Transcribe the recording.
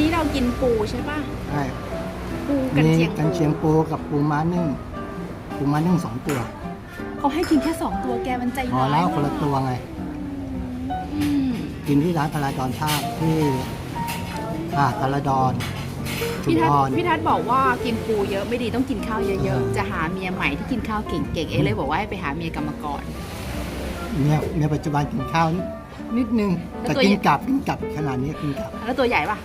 นี้เรากินปูใช่ป่ะ ใช่ปูกันมีเชียงกันเชียงปูกับปูม้านึ่งปูม้านึ่งสองตัว เขาให้กินแค่สองตัวแกมันใจพอร้ายแล้วคนละตัวไง อืมกินที่ร้านพลาดอนชาตุที่อ่าพลาดอนชุมพี่ทัพศร น์พี่ทัศน์บอกว่ากินปูเยอะไม่ดีต้องกินข้าวเยอะๆ จะหาเมียใหม่ที่กินข้าวเก่งๆ เอเลยบอกว่าให้ไปหาเมียกรรมกร เนี่ยเนี่ยปัจจุบันกินข้าวนิดนึงแล้วต่ตัวกินใหญ่ กลับกินกลับขนาดนี้กินกลับ แล้วตัวใหญ่ป่ะ